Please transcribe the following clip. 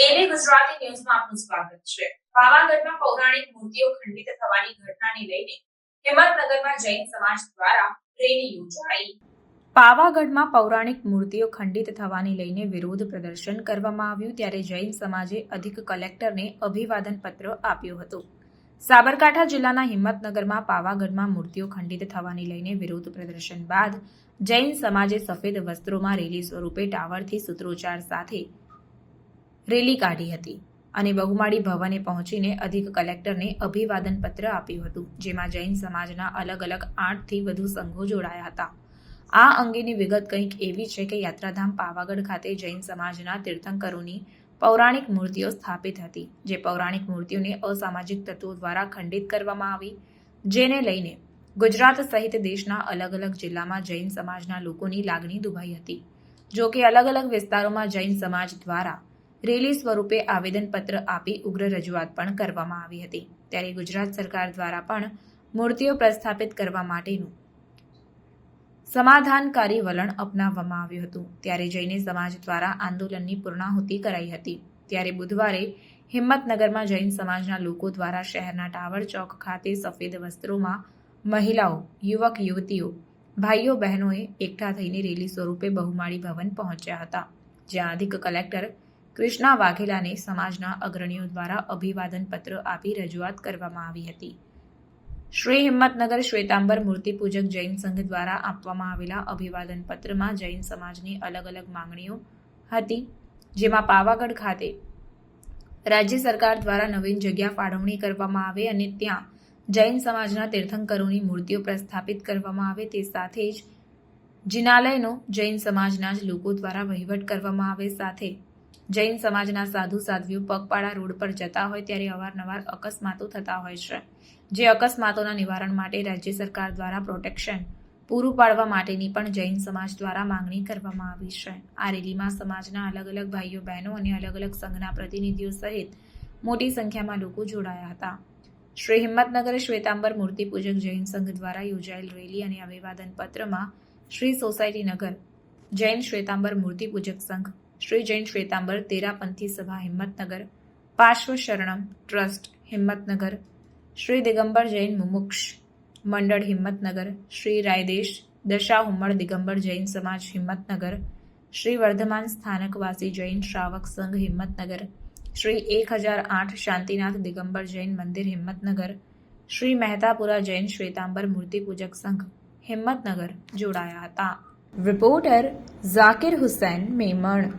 ગુજરાતી ન્યૂઝમાં આપનું સ્વાગત છે. પાવાગઢમાં પૌરાણિક મૂર્તિઓ ખંડિત થવાની ઘટનાને લઈને હિંમતનગરમાં જૈન સમાજ દ્વારા રેલી યોજાઈ. પાવાગઢમાં પૌરાણિક મૂર્તિઓ ખંડિત થવાની લઈને વિરોધ પ્રદર્શન કરવામાં આવ્યું ત્યારે જૈન સમાજે અધિક કલેક્ટરને અભિવાદન પત્ર આપ્યું હતું. સાબરકાંઠા જિલ્લાના હિંમતનગરમાં પાવાગઢમાં મૂર્તિઓ ખંડિત થવાની લઈને વિરોધ પ્રદર્શન બાદ જૈન સમાજે સફેદ વસ્ત્રોમાં રેલી સ્વરૂપે ટાવરથી સૂત્રોચ્ચાર સાથે રેલી કાઢી હતી અને બહુમાળી ભવને પહોંચીને અધિક કલેક્ટરને અભિવાદન પત્ર આપ્યું હતું, જેમાં જૈન સમાજના અલગ અલગ આઠથી વધુ સંઘો જોડાયા હતા. આ અંગેની વિગત કંઈક એવી છે કે યાત્રાધામ પાવાગઢ ખાતે જૈન સમાજના તીર્થંકરોની પૌરાણિક મૂર્તિઓ સ્થાપિત હતી, જે પૌરાણિક મૂર્તિઓને અસામાજિક તત્વો દ્વારા ખંડિત કરવામાં આવી, જેને લઈને ગુજરાત સહિત દેશના અલગ અલગ જિલ્લામાં જૈન સમાજના લોકોની લાગણી દુભાઈ હતી. જો કે અલગ અલગ વિસ્તારોમાં જૈન સમાજ દ્વારા રેલી સ્વરૂપે આવેદનપત્ર આપી ઉગ્ર રજૂઆત પણ કરવામાં આવી હતી. ત્યારે ગુજરાત સરકાર દ્વારા પણ મૂર્તિઓ પ્રસ્થાપિત કરવા માટેનું સમાધાનકારી વલણ અપનાવવામાં આવ્યું હતું. ત્યારે જૈને સમાજ દ્વારા આંદોલનની પૂર્ણાહુતિ કરાઈ હતી. ત્યારે બુધવારે હિંમતનગરમાં જૈન સમાજના લોકો દ્વારા શહેરના ટાવર ચોક ખાતે સફેદ વસ્ત્રોમાં મહિલાઓ, યુવક, યુવતીઓ, ભાઈઓ, બહેનોએ એકઠા થઈને રેલી સ્વરૂપે બહુમાળી ભવન પહોંચ્યા હતા. જ્યાં અધિક કલેક્ટર કૃષ્ણા વાઘેલાને સમાજના અગ્રણીઓ દ્વારા અભિવાદન પત્ર આપી રજૂઆત કરવામાં આવી હતી. શ્રી હિંમતનગર શ્વેતાંબર મૂર્તિપૂજક જૈન સંઘ દ્વારા આપવામાં આવેલા અભિવાદન પત્રમાં જૈન સમાજની અલગ અલગ માંગણીઓ હતી, જેમાં પાવાગઢ ખાતે રાજ્ય સરકાર દ્વારા નવીન જગ્યા ફાળવણી કરવામાં આવે અને ત્યાં જૈન સમાજના તીર્થંકરોની મૂર્તિઓ પ્રસ્થાપિત કરવામાં આવે તે સાથે જ જિનાલયનો જૈન સમાજના જ લોકો દ્વારા વહીવટ કરવામાં આવે સાથે જૈન સમાજના સાધુ સાધ્વીઓ પગપાળા રોડ પર જતા હોય ત્યારે અવારનવાર અકસ્માતો થતા હોય છે, જે અકસ્માતોના નિવારણ માટે રાજ્ય સરકાર દ્વારા પ્રોટેક્શન પૂરું પાડવા માટેની પણ જૈન સમાજ દ્વારા માંગણી કરવામાં આવી છે. આ રેલીમાં સમાજના અલગ અલગ ભાઈઓ, બહેનો અને અલગ અલગ સંઘના પ્રતિનિધિઓ સહિત મોટી સંખ્યામાં લોકો જોડાયા હતા. શ્રી હિંમતનગર શ્વેતાંબર મૂર્તિપૂજક જૈન સંઘ દ્વારા યોજાયેલ રેલી અને અભિવાદન પત્રમાં શ્રી સોસાયટી નગર જૈન શ્વેતાંબર મૂર્તિપૂજક સંઘ શ્રી જૈન શ્વેતાંબર તેરાપંથી સભા હિંમતનગર પાર્શ્વ શરણમ ટ્રસ્ટ હિંમતનગર શ્રી દિગંબર જૈન મુમુક્ષ મંડળ હિંમતનગર શ્રી રાયદેશ દશા હુમ્મડ દિગંબર જૈન સમાજ હિંમતનગર શ્રી વર્ધમાન સ્થાનકવાસી જૈન શ્રાવક સંઘ હિંમતનગર શ્રી એક હજાર આઠ શાંતિનાથ દિગંબર જૈન મંદિર હિંમતનગર શ્રી મહેતાપુરા જૈન શ્વેતાંબર મૂર્તિપૂજક સંઘ હિંમતનગર જોડાયા હતા રિપોર્ટર ઝાકિર હુસૈન મેમણ